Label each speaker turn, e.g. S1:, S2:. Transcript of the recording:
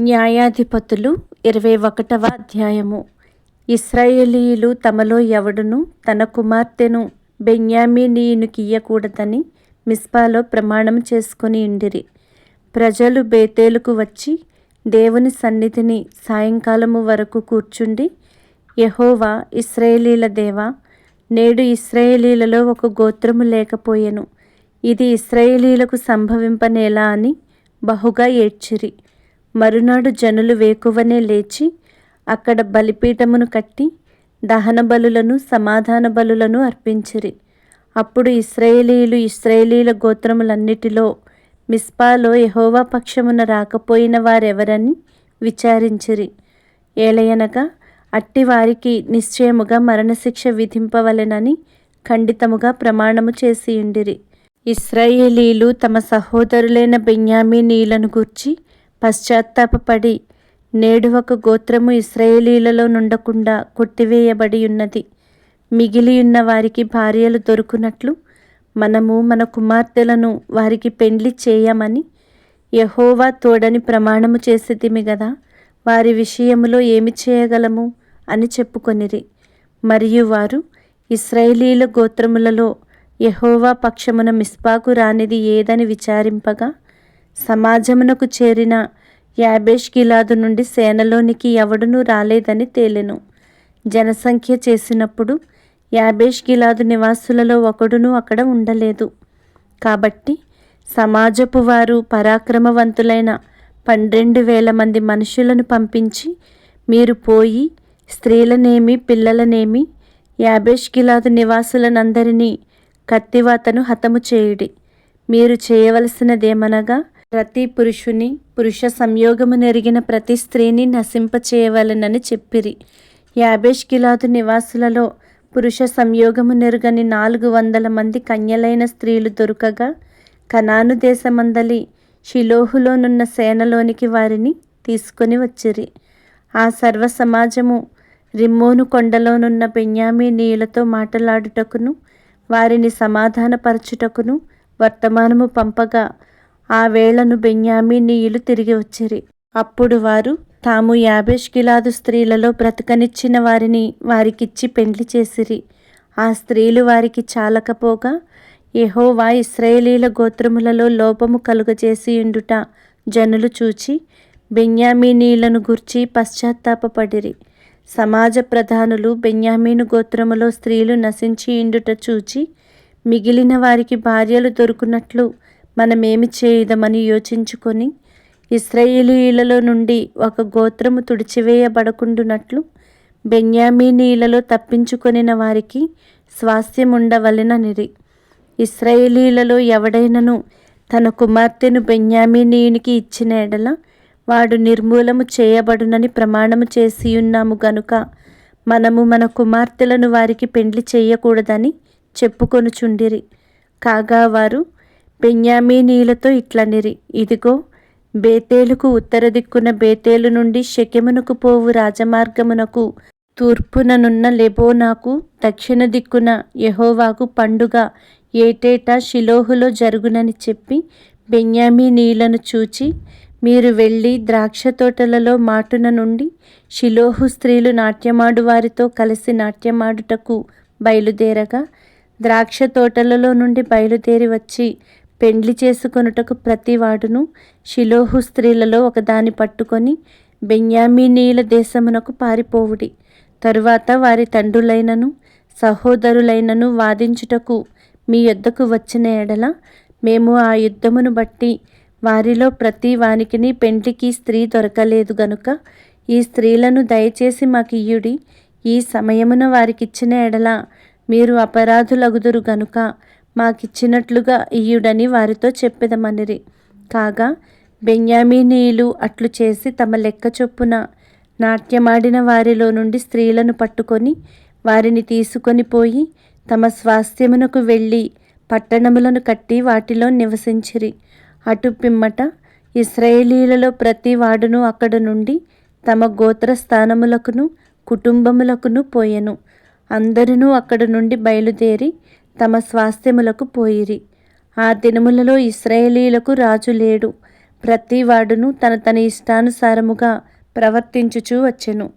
S1: న్యాయాధిపతులు ఇరవై ఒకటవ అధ్యాయము. ఇస్రాయేలీయులు తమలో ఎవడును? తన కుమార్తెను బెన్యామీనీయునికియ్యకూడదని మిస్పాలో ప్రమాణం చేసుకుని ఉండిరి. ప్రజలు బేతేలుకు వచ్చి దేవుని సన్నిధిని సాయంకాలము వరకు కూర్చుండి యహోవా ఇస్రాయేలీల దేవా నేడు ఇస్రాయేలీలలో ఒక గోత్రము లేకపోయెను. ఇది ఇస్రాయేలీలకు సంభవింపనేలా అని బహుగా ఏడ్చిరి. మరునాడు జనులు వేకువనే లేచి అక్కడ బలిపీఠమును కట్టి దహన బలులను సమాధాన బలులను అర్పించిరి. అప్పుడు ఇస్రాయేలీలు ఇస్రాయేలీల గోత్రములన్నిటిలో మిస్పాలో యహోవా పక్షమున రాకపోయిన వారెవరని విచారించిరి. ఏలయనగా అట్టి వారికి నిశ్చయముగా మరణశిక్ష విధింపవలెనని ఖండితముగా ప్రమాణము చేసియుండిరి. ఇస్రాయేలీలు తమ సహోదరులైన బెన్యామీనీలను గూర్చి పశ్చాత్తాపడి నేడు ఒక గోత్రము ఇస్రాయేలీలలో నుండకుండా కొట్టివేయబడి ఉన్నది మిగిలియున్న వారికి భార్యలు దొరుకునట్లు మనము మన కుమార్తెలను వారికి పెండ్లి చేయమని యహోవా తోడని ప్రమాణము చేసేదిమి గదా వారి విషయములో ఏమి చేయగలము అని చెప్పుకొనిరి. మరియు వారు ఇస్రాయేలీల గోత్రములలో యహోవా పక్షమున మిస్పాకు రానిది ఏదని విచారింపగా సమాజమునకు చేరిన యాబేష్ గిలాదు నుండి సేనలోనికి ఎవడునూ రాలేదని తేలెను. జనసంఖ్య చేసినప్పుడు యాబేష్ గిలాదు నివాసులలో ఒకడునూ అక్కడ ఉండలేదు. కాబట్టి సమాజపు వారు పరాక్రమవంతులైన పన్నెండు వేల మంది మనుషులను పంపించి మీరు పోయి స్త్రీలనేమి పిల్లలనేమి యాబేష్ గిలాదు నివాసులనందరినీ కత్తివాతను హతము చేయుడి. మీరు చేయవలసినదేమనగా ప్రతి పురుషుని పురుష సంయోగము నెరిగిన ప్రతి స్త్రీని నశింపచేయవలనని చెప్పిరి. యాబేష్ గిలాదు నివాసులలో పురుష సంయోగము నెరుగని నాలుగు వందల మంది కన్యలైన స్త్రీలు దొరకగా కనాను దేశమందలి షిలోహులోనున్న సేనలోనికి వారిని తీసుకొని వచ్చిరి. ఆ సర్వ సమాజము రిమ్మోను కొండలోనున్న బెన్యామీనీయులతో మాట్లాడుటకును వారిని సమాధానపరచుటకును వర్తమానము పంపగా ఆ వేళను బెన్యామీనీయులు తిరిగి వచ్చిరి. అప్పుడు వారు తాము యాభేష్కిలాదు స్త్రీలలో బ్రతకనిచ్చిన వారిని వారికిచ్చి పెండ్లి చేసిరి. ఆ స్త్రీలు వారికి చాలకపోగా యహోవా ఇస్రాయేలీల గోత్రములలో లోపము కలుగజేసి ఉండుట జనులు చూచి బెన్యామీనీలను గుర్చి పశ్చాత్తాపడిరి సమాజ ప్రధానులు బెన్యామీను గోత్రములో స్త్రీలు నశించి ఇండుట చూచి మిగిలిన వారికి భార్యలు దొరుకున్నట్లు మనమేమి చేయదమని యోచించుకొని ఇస్రాయేలీలలో నుండి ఒక గోత్రము తుడిచివేయబడకుండునట్లు బెన్యామీనీలలో తప్పించుకొనిన వారికి స్వాస్థ్యముండవలెననిరి ఇస్రాయేలీలలో ఎవడైనను తన కుమార్తెను బెన్యామీనీయునికి ఇచ్చిన ఎడల వాడు నిర్మూలము చేయబడునని ప్రమాణము చేసియున్నాము గనుక మనము మన కుమార్తెలను వారికి పెండ్లి చేయకూడదని చెప్పుకొనుచుండిరి. కాగా వారు బెన్యామీనీలతో ఇట్లనిరి. ఇదిగో బేతేలుకు ఉత్తర దిక్కున బేతేలు నుండి షెకెమునకు పోవు రాజమార్గమునకు తూర్పుననున్న లెబోనాకు దక్షిణ దిక్కున యహోవాకు పండుగ ఏటేటా షిలోహులో జరుగునని చెప్పి బెన్యామీనీలను చూచి మీరు వెళ్ళి ద్రాక్ష తోటలలో మాటున నుండి షిలోహు స్త్రీలు నాట్యమాడు వారితో కలిసి నాట్యమాడుటకు బయలుదేరగా ద్రాక్ష తోటలలో నుండి బయలుదేరి వచ్చి పెండ్లి చేసుకొనుటకు ప్రతివాడును షిలోహు స్త్రీలలో ఒకదాని పట్టుకొని బెన్యామీనీల దేశమునకు పారిపోవుడి. తరువాత వారి తండ్రులైనను సహోదరులైనను వాదించుటకు మీ యొద్దకు వచ్చిన ఎడల మేము ఆ యుద్ధమును బట్టి వారిలో ప్రతి వానికిని పెండ్లికి స్త్రీ దొరకలేదు గనుక ఈ స్త్రీలను దయచేసి మాకియ్యుడి. ఈ సమయమున వారికిచ్చిన ఎడల మీరు అపరాధులగుదురు గనుక మాకిచ్చినట్లుగా ఇయుడని వారితో చెప్పెదమనిరి. కాగా బెన్యామీనీయులు అట్లు చేసి తమ లెక్క చొప్పున నాట్యమాడిన వారిలో నుండి స్త్రీలను పట్టుకొని వారిని తీసుకొని పోయి తమ స్వాస్థ్యమునకు వెళ్ళి పట్టణములను కట్టి వాటిలో నివసించిరి. అటు పిమ్మట ఇస్రాయేలీలలో ప్రతి వాడును అక్కడ నుండి తమ గోత్ర స్థానములకును కుటుంబములకును పోయెను. అందరినూ అక్కడ నుండి బయలుదేరి తమ స్వాస్థ్యములకు పోయిరి. ఆ దినములలో ఇస్రాయేలీలకు రాజు లేడు. ప్రతివాడును తన తన ఇష్టానుసారముగా ప్రవర్తించుచూ వచ్చెను.